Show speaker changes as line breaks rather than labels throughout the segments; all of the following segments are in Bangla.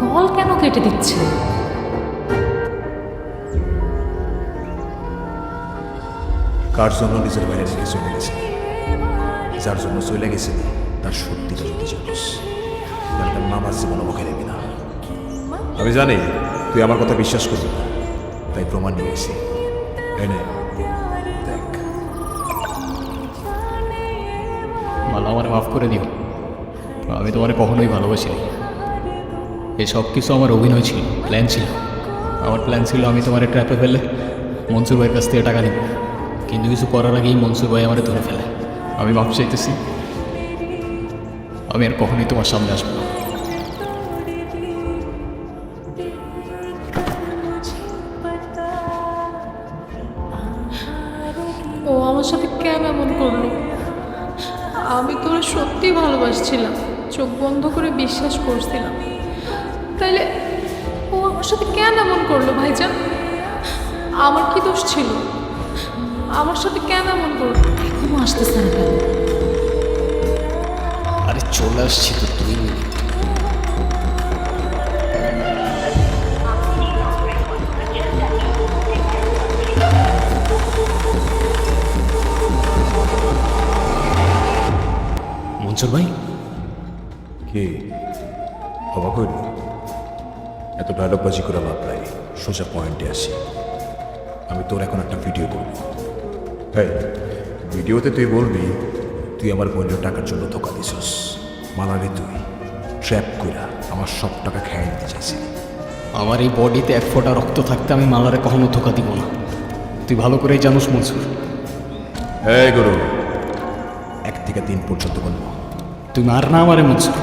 কল কেন কেটে দিচ্ছে?
কার জন্য নিজের বাইরে রেখে চলে গেছে? যার জন্য চলে গেছে, তার সত্যিটা যদি জানোস তার মামার জীবন মুখে নেবি না। আমি জানি, তুই আমার কথা বিশ্বাস করবি তাই প্রমাণ নিয়েছি এনে
মালা আমার মাফ করে দিও। আমি তোমার কখনোই ভালোবাসি এই সব কিছু আমার অভিনয় ছিল প্ল্যান ছিল। আমার প্ল্যান ছিল আমি তোমার ট্র্যাপে ফেলে মনসুর ভাইয়ের কাছ থেকে টাকা নিব। কিন্তু কিছু করার আগেই মনসুর ভাই আমার ধরে ফেলে। আমি মাফ চাইতেছি। আমি আর কখনোই তোমার সামনে আসব
ও আমার সাথে কেন এমন করল? আমি তোর সত্যি ভালোবাসছিলাম চোখ বন্ধ করে বিশ্বাস করছিলাম। তাইলে ও আমার সাথে কেন এমন করল ভাইজান? আমার কি দোষ ছিল? আমার সাথে কেন এমন করল? এখনও আসতেছে না কেন?
আরে চলে আসছি তো তুই মনসুর ভাই?
কে? অবাক হইল? এত ডায়লগবাজি করে লাভ নাই। সোজা পয়েন্টে আসি। আমি তোর এখন একটা ভিডিও করব। হ্যাঁ ভিডিওতে তুই বলবি তুই আমার বোনের টাকার জন্য ধোকা দিছস। মালারে তুই। ট্র্যাপ কইরা আমার সব টাকা খেয়ে নিতে চাইছিলি।
আমার এই বডিতে এক ফোঁটা রক্ত থাকতে আমি মালারে কখনো ধোকা দিব না। তুই ভালো করেই জানোস মনসুর।
হ্যাঁ গুরু। এক থেকে তিন পর্যন্ত বলব।
তুই মার না আমারে মনসুর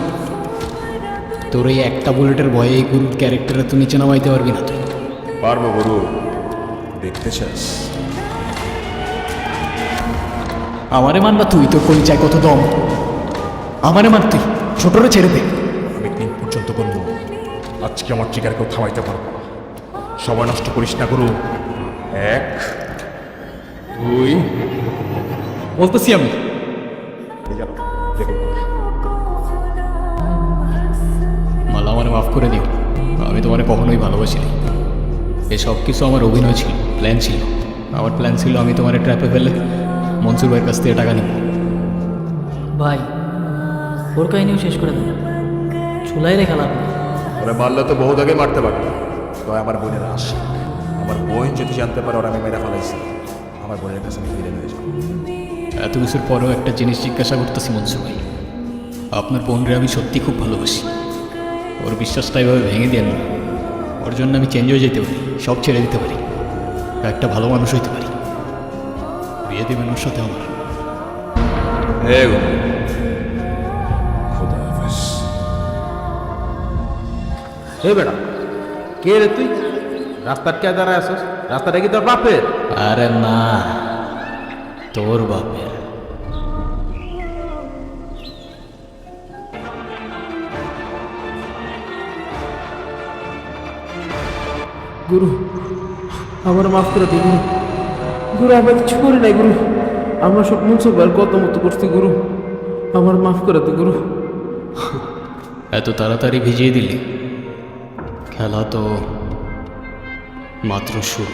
তোর এই একটা বুলেটের ভয়ে এই গুরুর ক্যারেক্টারে তুই নিচে নামাইতে পারবি না তুই।
পারব গুরু দেখতে চাস।
আমারে মার না তুই তোর কোন চাই কত দম। আমারে মান তুই ছোটরে ছেড়ে দে।
আমি তিন পর্যন্ত বলব আজকে আমার ট্রিগার কেউ থামাইতে পারব না। সময় নষ্ট করিস না গুরু। এক দুই।
বলতেছি আমি।
দেখুন।
আমারে মাফ করে দিও। আমি তোমারে কখনোই ভালোবাসিনি। এই সব কিছু আমার অভিনয় ছিল প্ল্যান ছিল। আমার প্ল্যান ছিল আমি তোমার ট্র্যাপে ফেলে মনসুর ভাইয়ের কাছ থেকে টাকা নিব।
ভাই ওর কাহিনীও শেষ করে দেন চুলাই রেখা লাভ
ওরা মারলে তো বহুত আগে মারতে পারতো তো আমার বোনের আস আমার বোন যদি জানতে পারে ওরা আমি মেরে ফেলাইছি আমার বোনের কাছে আমি ফিরে নিয়ে
এত কিছুর পরেও একটা জিনিস জিজ্ঞাসা করতেছি মনসুর ভাই। আপনার বোনরে আমি সত্যি খুব ভালোবাসি। ওর বিশ্বাসটা এভাবে ভেঙে দেন না। ওর জন্য আমি চেঞ্জ হয়ে যেতে পারি সব ছেড়ে দিতে পারি। একটা ভালো মানুষ হইতে পারি। বিয়ে দেবেন ওর সাথে আমার।
হে
বেটা কে রে তুই? রাস্তার কে দাঁড়ায় আসস রাস্তাটা কি তোর বাপের?
আরে না তোর বাপের।
গুরু, আমার মাফ করে দিন গুরু। গুরু কিছু করি নাই গুরু। আমরা সব মুসলমান গত মতো করছি গুরু। আমার মাফ করে দে গুরু।
এত তাড়াতাড়ি ভিজিয়ে দিলি? খেলা তো মাত্র শুরু।